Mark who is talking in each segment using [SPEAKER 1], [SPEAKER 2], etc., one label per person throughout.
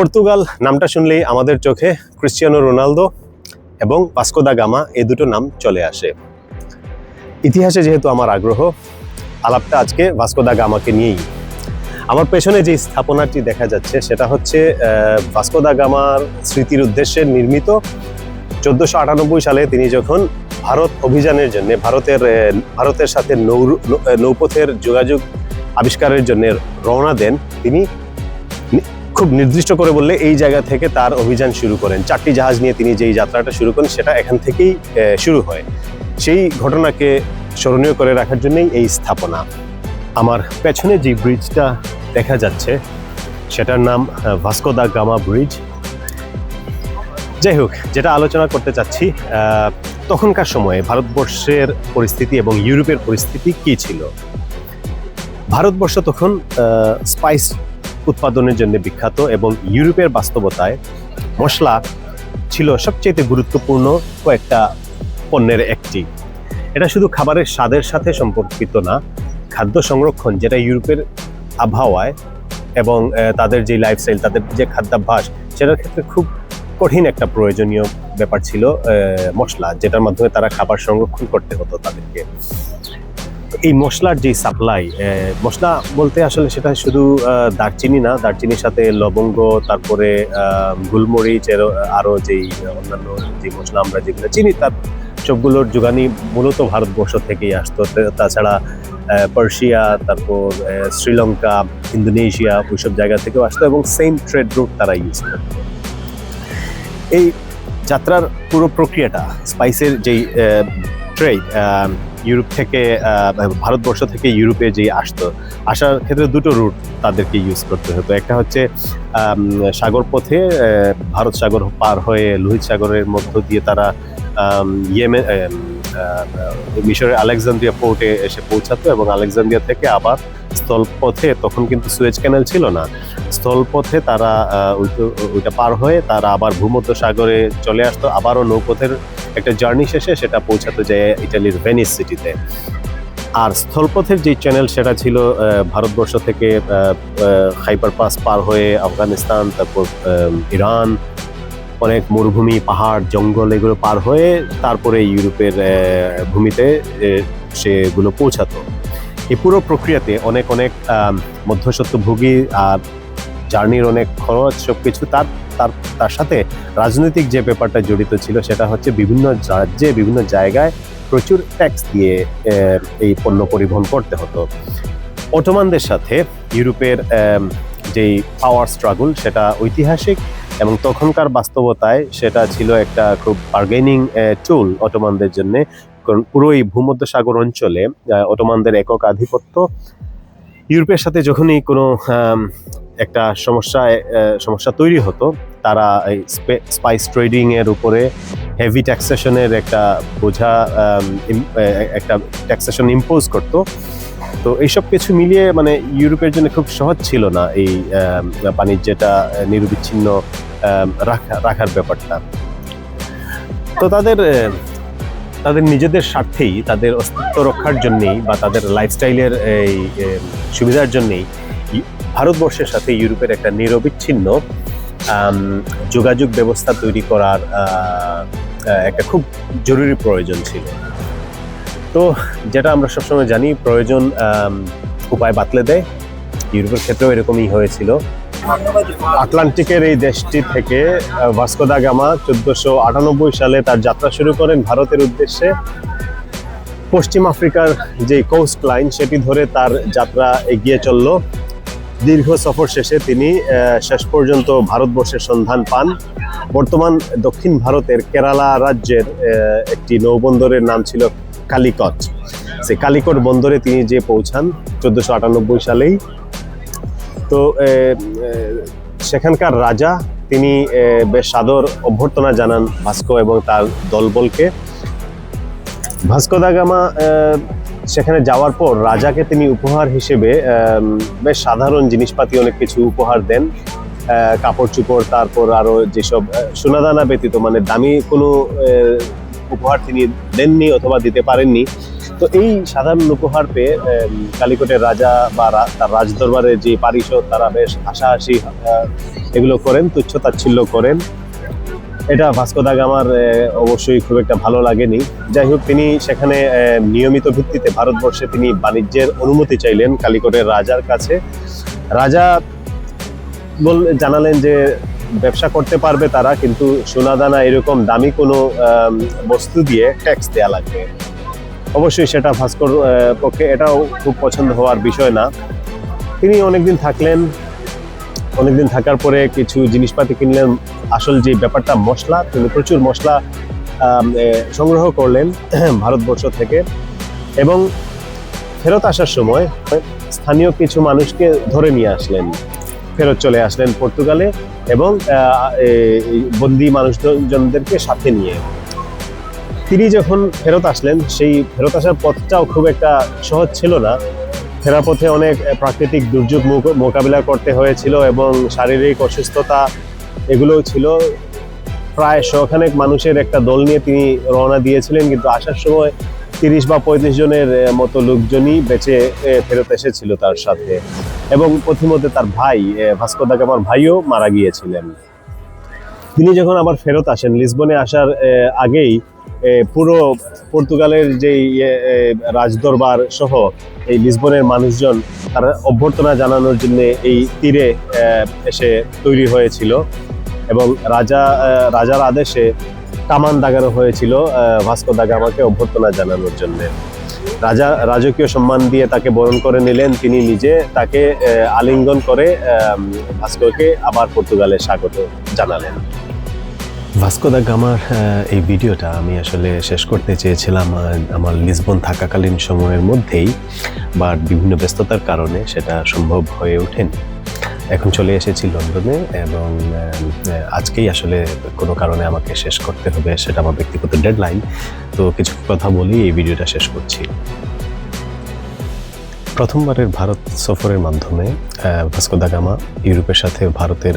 [SPEAKER 1] Portugal নামটা শুনলেই আমাদের চোখে ক্রিশ্চিয়ানো রোনালদো এবং ভাস্কো দা গামা এই দুটো নাম চলে আসে। ইতিহাসে যেহেতু আমার আগ্রহ আলাপটা আজকে ভাস্কো দা গামাকে নিয়েই। আমার পেছনে যে স্থাপনাটি দেখা যাচ্ছে সেটা হচ্ছে আহ, ভাস্কো দা গামার স্মৃতির উদ্দেশ্যে নির্মিত চোদ্দশো আটানব্বই সালে তিনি যখন ভারত অভিযানের জন্য ভারতের ভারতের সাথে নৌ নৌপথের যোগাযোগ আবিষ্কারের জন্য রওনা দেন তিনি খুব নির্দিষ্ট করে বললে এই জায়গা থেকে তার অভিযান শুরু করেন। চারটি জাহাজ নিয়ে তিনি যেই যাত্রাটা শুরু করেন, সেটা এখান থেকেই শুরু হয়। সেই ঘটনাকে স্মরণীয় করে রাখার জন্যই এই স্থাপনা। আমার পেছনে যে ব্রিজটা দেখা যাচ্ছে, সেটার নাম ভাস্কো দা গামা ব্রিজ। যাই হোক, যেটা আলোচনা করতে চাচ্ছি তখনকার সময়ে ভারতবর্ষের পরিস্থিতি এবং ইউরোপের পরিস্থিতি কি ছিল? ভারতবর্ষ তখন স্পাইস উৎপাদনের জন্য বিখ্যাত এবং ইউরোপের বাস্তবতায় মশলা ছিল সবচেয়ে গুরুত্বপূর্ণ কয়েকটা পণ্যের একটি। এটা শুধু খাবারের স্বাদের সাথে সম্পর্কিত না, খাদ্য সংরক্ষণ যেটা ইউরোপের আবহাওয়ায় এবং তাদের যে লাইফস্টাইল তাদের যে খাদ্যাভ্যাস, সেটার ক্ষেত্রে খুব কঠিন একটা প্রয়োজনীয় ব্যাপার ছিল মশলা, যেটার মাধ্যমে তারা খাবার সংরক্ষণ করতে হতো তাদেরকে। এই মশলার যে সাপ্লাই মশলা বলতে আসলে সেটা শুধু দারচিনি না, দারচিনির সাথে লবঙ্গ, তারপরে গোলমরিচ এর আরও যেই, অন্যান্য যে মশলা আমরা যেগুলো চিনি, তার সবগুলোর যোগানি মূলত ভারতবর্ষ থেকেই আসতো। তাছাড়া পার্সিয়া তারপর শ্রীলঙ্কা, ইন্দোনেশিয়া, ওইসব জায়গা থেকেও আসতো এবং সেম ট্রেড রুট তারা ইউজ করতো। এই যাত্রার পুরো প্রক্রিয়াটা স্পাইসের যেই ট্রেড ইউরোপ থেকে ভারতবর্ষ থেকে ইউরোপে যে আসতো, আসার ক্ষেত্রে দুটো রুট তাদেরকে ইউজ করতে হতো। একটা হচ্ছে সাগর পথে ভারত সাগর পার হয়ে লোহিত সাগরের মধ্য দিয়ে তারা ইয়েমে মিশরের আলেকজান্দ্রিয়া পোর্টে এসে পৌঁছাতো এবং আলেকজান্দ্রিয়া থেকে আবার স্থলপথে তখন কিন্তু সুয়েজ ক্যানেল ছিল না স্থলপথে তারা ওইটা পার হয়ে তারা আবার ভূমধ্য সাগরে চলে আসতো, আবারও নৌপথের একটা জার্নি শেষে সেটা পৌঁছাতো যায় ইটালির ভেনিস সিটিতে। আর স্থলপথের যে চ্যানেল সেটা ছিল ভারতবর্ষ থেকে খাইবার পাস পার হয়ে আফগানিস্তান, তারপর ইরান, অনেক মরুভূমি, পাহাড়, জঙ্গল এগুলো পার হয়ে তারপরে ইউরোপের ভূমিতে সেগুলো পৌঁছাতো। এই পুরো প্রক্রিয়াতে অনেক অনেক মধ্যস্বত্বভোগী আর জার্নির অনেক খরচ সব কিছু তার তার তার সাথে রাজনৈতিক যে ব্যাপারটা জড়িত ছিল সেটা হচ্ছে বিভিন্ন রাজ্যে, বিভিন্ন জায়গায় প্রচুর ট্যাক্স দিয়ে এই পণ্য পরিবহন করতে হতো। অটোমানদের সাথে ইউরোপের যেই পাওয়ার স্ট্রাগল সেটা ঐতিহাসিক এবং তখনকার বাস্তবতায় সেটা ছিল একটা খুব বার্গেনিং টুল অটোমানদের জন্য। পুরো এই ভূমধ্য সাগর অঞ্চলে অটোমানদের একক আধিপত্য। ইউরোপের সাথে যখনই কোনো একটা সমস্যা সমস্যা তৈরি হতো তারা এই স্পাইস ট্রেডিং এর উপরে হেভি ট্যাক্সেশনের একটা বোঝা একটা ট্যাক্সেশন ইম্পোজ করতো। তো এইসব কিছু মিলিয়ে মানে ইউরোপের জন্য খুব সহজ ছিল না এই বাণিজ্যটা নিরবিচ্ছিন্ন রাখা, রাখার ব্যাপারটা। তো তাদের তাদের নিজেদের স্বার্থেই, তাদের অস্তিত্ব রক্ষার জন্যেই বা তাদের লাইফস্টাইলের এই সুবিধার জন্যেই ভারতবর্ষের সাথে ইউরোপের একটা নিরবিচ্ছিন্ন যোগাযোগ ব্যবস্থা তৈরি করার একটা খুব জরুরি প্রয়োজন ছিল। তো যেটা আমরা সবসময় জানি প্রয়োজন উপায় বাতলে দেয়। ইউরোপের ক্ষেত্রেও এরকমই হয়েছিল। আটলান্টিকের এই দেশটি থেকে আহ, ভাস্কো দা গামা চোদ্দশো আটানব্বই সালে তার যাত্রা শুরু করেন ভারতের উদ্দেশ্যে। পশ্চিম আফ্রিকার যে কোস্ট লাইন সেটি ধরে তার যাত্রা এগিয়ে চলল। দীর্ঘ সফর শেষে তিনি শেষ পর্যন্ত ভারতবর্ষের সন্ধান পান। বর্তমান দক্ষিণ ভারতের কেরালা রাজ্যের একটি নৌবন্দরের নাম ছিল কালিকট। সেই কালিকট বন্দরে তিনি যে পৌঁছান চোদ্দশো আটানব্বই সালেই। তো সেখানকার রাজা তিনি বেশ সাদর অভ্যর্থনা জানান ভাস্কো এবং তার দলবলকে। ভাস্কো দা গামা সেখানে যাওয়ার পর রাজাকে তিনি উপহার হিসেবে বেশ সাধারণ জিনিসপাতি অনেক কিছু উপহার দেন। কাপড় চোপড় তারপর আরও যেসব সোনাদানা ব্যতীত মানে দামি কোনো উপহার তিনি দেননি অথবা দিতে পারেননি। তো এই সাধারণ উপহার পেয়ে কালিকটের রাজা বা তার রাজদরবারের যে পারিষদ, তারা বেশ হাসাহাসি এগুলো করেন তুচ্ছ তাচ্ছিল্য করেন। এটা ভাস্কো দা গামার আহ, অবশ্যই খুব একটা ভালো লাগেনি। যাই হোক তিনি সেখানে নিয়মিত ভিত্তিতে ভারতবর্ষে তিনি বাণিজ্যের অনুমতি চাইলেন কালিকটের রাজার কাছে। রাজা বল জানালেন যে ব্যবসা করতে পারবে তারা কিন্তু সোনাদানা এরকম দামি কোনো বস্তু দিয়ে ট্যাক্স দেওয়া লাগবে। অবশ্যই সেটা ভাস্কর পক্ষে এটাও খুব পছন্দ হওয়ার বিষয় না। তিনি অনেকদিন থাকলেন অনেকদিন থাকার পরে কিছু জিনিসপাতি কিনলেন। আসল যে ব্যাপারটা, মশলা, তিনি প্রচুর মশলা সংগ্রহ করলেন ভারতবর্ষ থেকে। এবং ফেরত আসার সময় স্থানীয় কিছু মানুষকে ধরে নিয়ে আসলেন। ফেরত চলে আসলেন পর্তুগালে এবং বন্দি মানুষজনদেরকে সাথে নিয়ে। তিনি যখন ফেরত আসলেন, সেই ফেরত আসার পথটাও খুব একটা সহজ ছিল না। ফেরার পথে অনেক প্রাকৃতিক দুর্যোগ মোকাবিলা করতে হয়েছিল এবং শারীরিক অসুস্থতা এগুলোও ছিল। প্রায় শখানেক মানুষের একটা দল নিয়ে তিনি রওনা দিয়েছিলেন কিন্তু আসার সময় তিরিশ বা পঁয়ত্রিশ জনের মতো লোকজনই বেঁচে ফেরত এসেছিল তার সাথে। এবং পথিমধ্যে তার ভাই আহ, ভাস্কো দা গামার ভাইও মারা গিয়েছিলেন। তিনি যখন আবার ফেরত আসেন লিসবনে আসার আগেই পুরো পর্তুগালের যে রাজদরবার সহ এই লিসবনের মানুষজন তার অভ্যর্থনা জানানোর জন্য এই তীরে এসে তৈরি হয়েছিল এবং রাজা রাজার আদেশে কামান দাগানো হয়েছিল ভাস্কো দা গামাকে অভ্যর্থনা জানানোর জন্য। রাজা রাজকীয় সম্মান দিয়ে তাকে বরণ করে নিলেন তিনি নিজে তাকে আলিঙ্গন করে আহ, ভাস্কোকে আবার পর্তুগালে স্বাগত জানালেন। ভাস্কো দা গামার এই ভিডিওটা আমি আসলে শেষ করতে চেয়েছিলাম আমার লিসবন থাকাকালীন সময়ের মধ্যেই বা বিভিন্ন ব্যস্ততার কারণে সেটা সম্ভব হয়ে ওঠেনি। এখন চলে এসেছি লন্ডনে এবং আজকেই আসলে কোনো কারণে আমাকে শেষ করতে হবে সেটা আমার ব্যক্তিগত ডেডলাইন। তো কিছু কথা বলেই এই ভিডিওটা শেষ করছি। প্রথমবারের ভারত সফরের মাধ্যমে ভাস্কো দা গামা, ইউরোপের সাথে ভারতের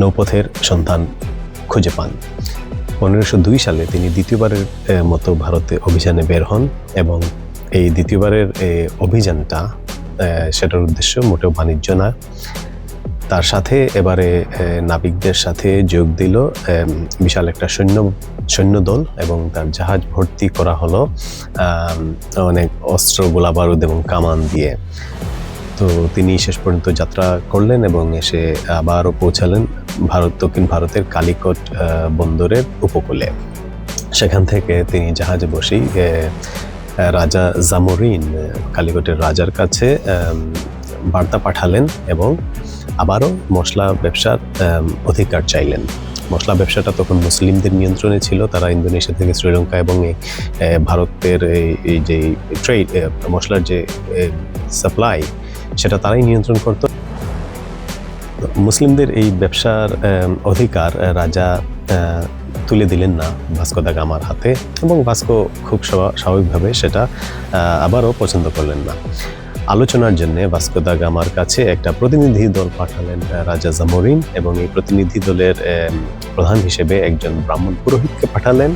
[SPEAKER 1] নৌপথের সন্ধান খুঁজে পান। পনেরোশো দুই সালে তিনি দ্বিতীয়বারের মতো ভারতে অভিযানে বের হন এবং এই দ্বিতীয়বারের অভিযানটা সেটার উদ্দেশ্য মোটেও বাণিজ্য না। তার সাথে এবারে নাবিকদের সাথে যোগ দিল বিশাল একটা সৈন্য সৈন্যদল এবং তার জাহাজ ভর্তি করা হলো অনেক অস্ত্র, গোলাবারুদ এবং কামান দিয়ে। তো তিনি শেষ পর্যন্ত যাত্রা করলেন এবং এসে আবারও পৌঁছালেন ভারত, দক্ষিণ ভারতের কালিকট বন্দরের উপকূলে। সেখান থেকে তিনি জাহাজে বসেই রাজা জামরিন কালিকটের রাজার কাছে বার্তা পাঠালেন এবং আবারও মশলা ব্যবসার অধিকার চাইলেন। মশলা ব্যবসাটা তখন মুসলিমদের নিয়ন্ত্রণে ছিল, তারা ইন্দোনেশিয়া থেকে শ্রীলঙ্কা এবং ভারতের এই যে ট্রেড মশলার যে সাপ্লাই সেটা তারাই নিয়ন্ত্রণ করত। মুসলিমদের এই ব্যবসার অধিকার রাজা তুলে দিলেন না ভাস্কো দা গামার হাতে এবং ভাস্কো খুব স্বাভাবিকভাবে সেটা আবারও পছন্দ করলেন না। আলোচনার জন্য ভাস্কো দা গামার কাছে একটা প্রতিনিধি দল পাঠালেন রাজা জামরিন এবং এই প্রতিনিধি দলের প্রধান হিসেবে একজন ব্রাহ্মণ পুরোহিতকে পাঠালেন।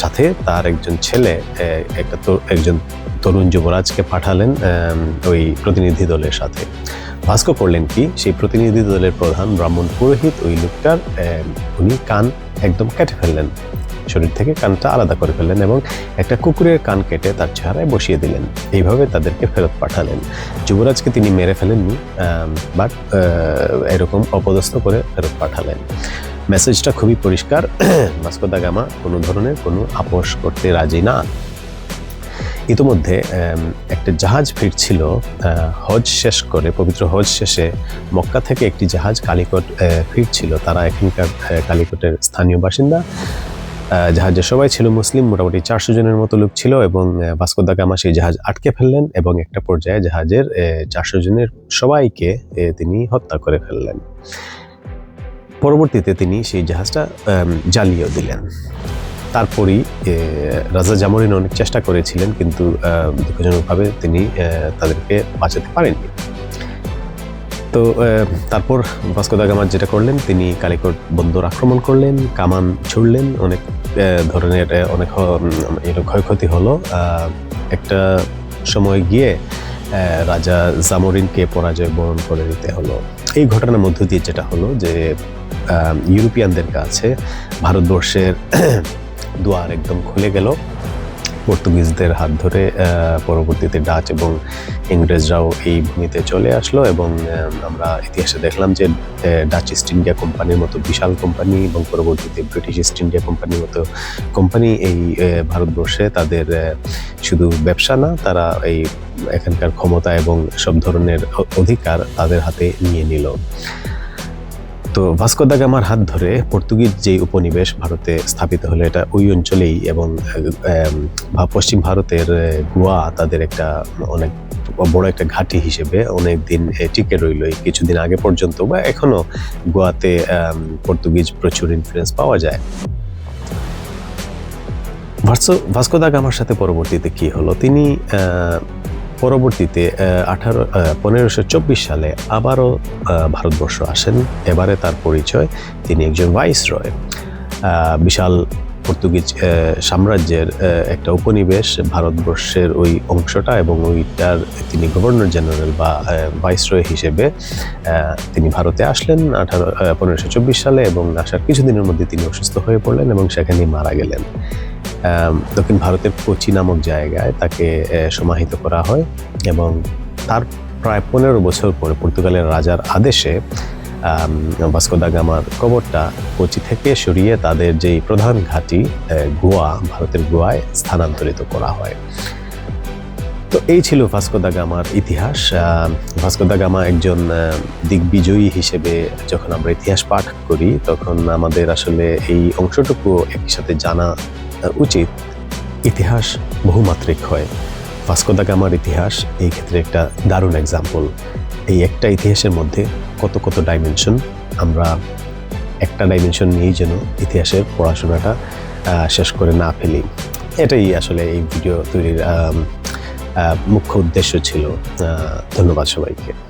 [SPEAKER 1] সাথে তার একজন ছেলে একটা একজন তরুণ যুবরাজকে পাঠালেন ওই প্রতিনিধি দলের সাথে। ভাস্কর করলেন কি, সেই প্রতিনিধি দলের প্রধান ব্রাহ্মণ পুরোহিত ওই লোকটার উনি কান একদম কেটে ফেললেন। শরীর থেকে কানটা আলাদা করে ফেললেন এবং একটা কুকুরের কান কেটে তার চেহারায় বসিয়ে দিলেন। এইভাবে তাদেরকে ফেরত পাঠালেন। যুবরাজকে তিনি মেরে ফেলেননি বাট এরকম অপদস্থ করে ফেরত পাঠালেন। মেসেজটা খুবই পরিষ্কার। ভাস্কো দা গামা কোনো ধরনের কোনো আপোষ করতে রাজি না। ইতোমধ্যে একটা জাহাজ ফিরছিল হজ শেষ করে পবিত্র হজ শেষে মক্কা থেকে একটি জাহাজ কালিকট ফিরছিল। তারা এখানকার কালিকটের স্থানীয় বাসিন্দা। জাহাজে সবাই ছিল মুসলিম মোটামুটি চারশো জনের মতো লোক ছিল এবং আহ, ভাস্কো দা গামা সেই জাহাজ আটকে ফেললেন এবং একটা পর্যায়ে জাহাজের চারশো জনের সবাইকে তিনি হত্যা করে ফেললেন। পরবর্তীতে তিনি সেই জাহাজটা জ্বালিয়েও দিলেন। তারপরই রাজা জামরিন অনেক চেষ্টা করেছিলেন, কিন্তু দুঃখজনকভাবে তিনি তাদেরকে বাঁচাতে পারেননি। তো তারপর ভাস্কো দা গামা যেটা করলেন, তিনি কালিকট বন্দর আক্রমণ করলেন, কামান ছুড়লেন, অনেক ধরনের অনেক ক্ষয়ক্ষতি হলো। একটা সময় গিয়ে রাজা জামরিনকে পরাজয় বরণ করে নিতে হলো। এই ঘটনার মধ্য দিয়ে যেটা হলো যে ইউরোপিয়ানদের কাছে ভারতবর্ষের দুয়ার একদম খুলে গেল। পর্তুগিজদের হাত ধরে পরবর্তীতে ডাচ এবং ইংরেজরাও এই ভূমিতে চলে আসলো এবং আমরা ইতিহাসে দেখলাম যে ডাচ ইস্ট ইন্ডিয়া কোম্পানির মতো বিশাল কোম্পানি এবং পরবর্তীতে ব্রিটিশ ইস্ট ইন্ডিয়া কোম্পানির মতো কোম্পানি এই ভারতবর্ষে তাদের শুধু ব্যবসা না, তারা এই এখানকার ক্ষমতা এবং সব ধরনের অধিকার তাদের হাতে নিয়ে নিল। তো ভাস্কো দা গামার হাত ধরে পর্তুগিজ যে উপনিবেশ ভারতে স্থাপিত হলো, এটা ওই অঞ্চলেই এবং পশ্চিম ভারতের গোয়া তাদের একটা অনেক বড় একটা ঘাঁটি হিসেবে অনেক দিন টিকে রইল। কিছুদিন আগে পর্যন্ত বা এখনও গোয়াতে পর্তুগিজ প্রচুর ইনফ্লুয়েন্স পাওয়া যায়। ভাস্কো ভাস্কো দা গামার সাথে পরবর্তীতে কি হলো? তিনি পরবর্তীতে আঠারো পনেরোশো চব্বিশ সালে আবারও ভারতবর্ষ আসেন। এবারে তার পরিচয় তিনি একজন ভাইস রয় বিশাল পর্তুগিজ সাম্রাজ্যের একটা উপনিবেশ। ভারতবর্ষের ওই অংশটা এবং ওইটার তিনি গভর্নর জেনারেল বা ভাইস রয় হিসেবে তিনি ভারতে আসলেন আঠারো পনেরোশো সালে এবং আসার কিছুদিনের মধ্যে তিনি অসুস্থ হয়ে পড়লেন এবং সেখানেই মারা গেলেন। দক্ষিণ ভারতের কোচি নামক জায়গায় তাকে সমাহিত করা হয় এবং তার প্রায় পনেরো বছর পরে পর্তুগালের রাজার আদেশে ভাস্কো দা গামার কবরটা কোচি থেকে সরিয়ে তাদের যেই প্রধান ঘাঁটি গোয়া, ভারতের গোয়ায় স্থানান্তরিত করা হয়। তো এই ছিল ভাস্কো দা গামার ইতিহাস। ভাস্কো দা গামা একজন দিগ্বিজয়ী হিসেবে যখন আমরা ইতিহাস পাঠ করি, তখন আমাদের আসলে এই অংশটুকু একই সাথে জানা উচিত। ইতিহাস বহুমাত্রিক হয়। ভাস্কো দা গামার ইতিহাস এই ক্ষেত্রে একটা দারুণ এক্সাম্পল এই একটা ইতিহাসের মধ্যে কত কত ডাইমেনশন আমরা একটা ডাইমেনশন নিয়েই যেন ইতিহাসের পড়াশোনাটা শেষ করে না ফেলি। এটাই আসলে এই ভিডিও তৈরির মুখ্য উদ্দেশ্য ছিল। ধন্যবাদ সবাইকে।